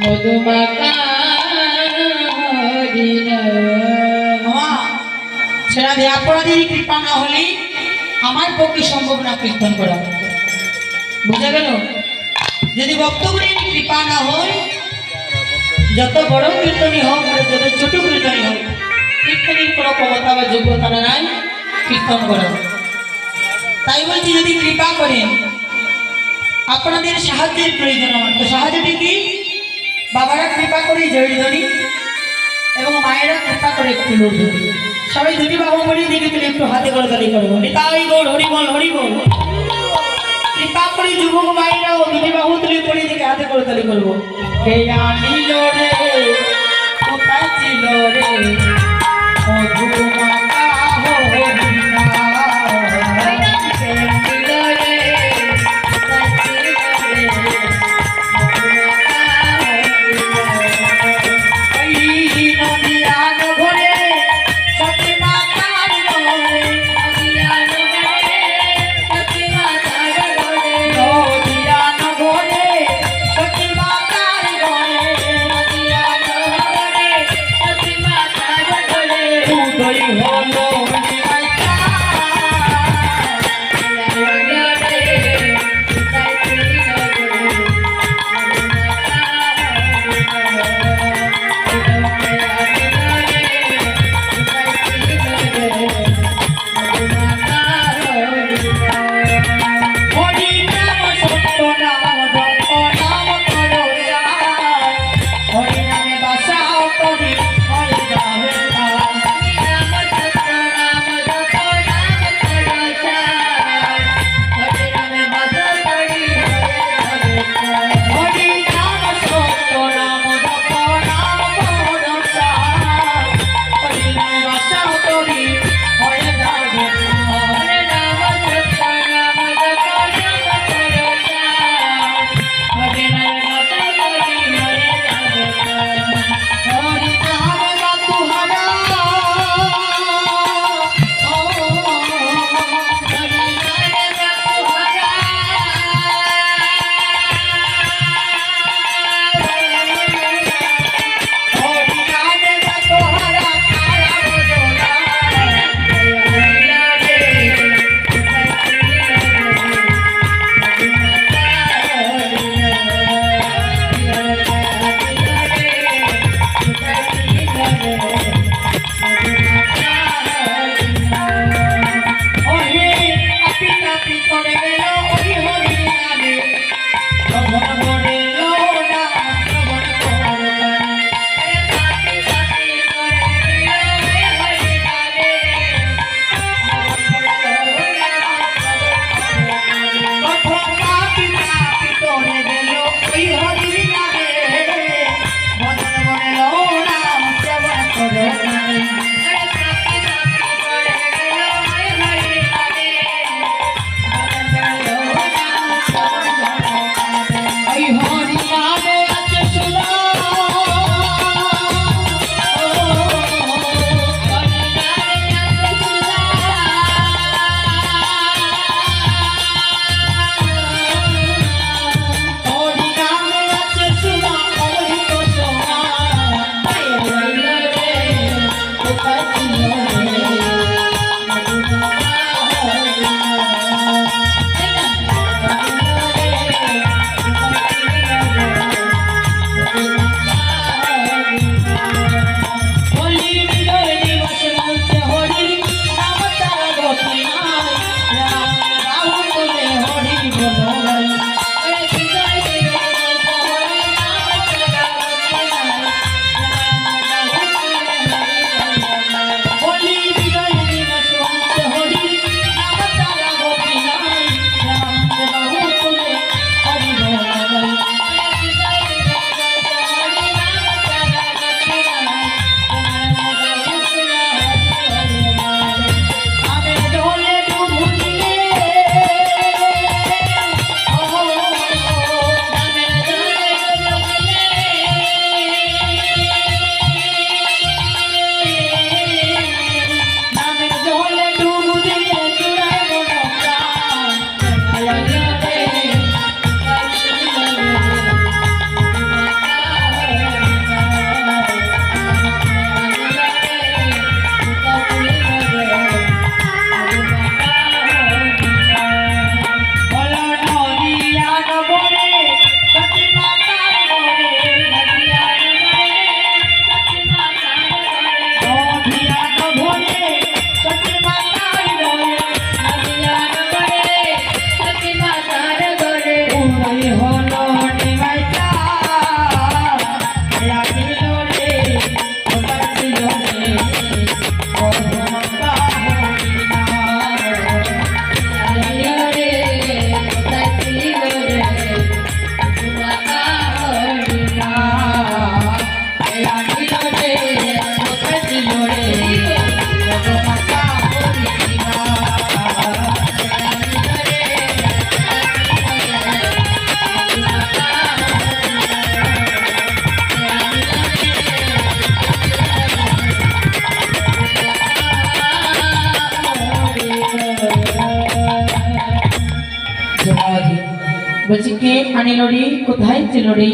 মা ব্যাপরাধীর কৃপা না হলে আমার পক্ষে সম্ভব না কীর্তন করা। বুঝা যদি বক্তব্যের কৃপা না হয়, যত বড় কীর্তনী হোক যত ছোট কীর্তনী হোক, কীর্তনের কোনো ক্ষমতা বা যোগ্যতা নাই কীর্তন করা। তাই বলছি, যদি কৃপা করেন, আপনাদের সাহায্যের প্রয়োজন আমার। তো সাহায্যটি কি? বাবারা কৃপা করে ধরি এবং মায়েরা কৃপা করে একটু লড়ধরি সবাই দুটি বাবু বলি দিকে তুলে একটু হাতে করে করব তাই গোল হরি বল হরি বল। কৃপা করে যুবক মায়েরা ও দুটি বাবু তুলে পড়ে দিকে হাতে করে তালি করব। রে বলছি কে আনিল রে কোথায় ছিল রে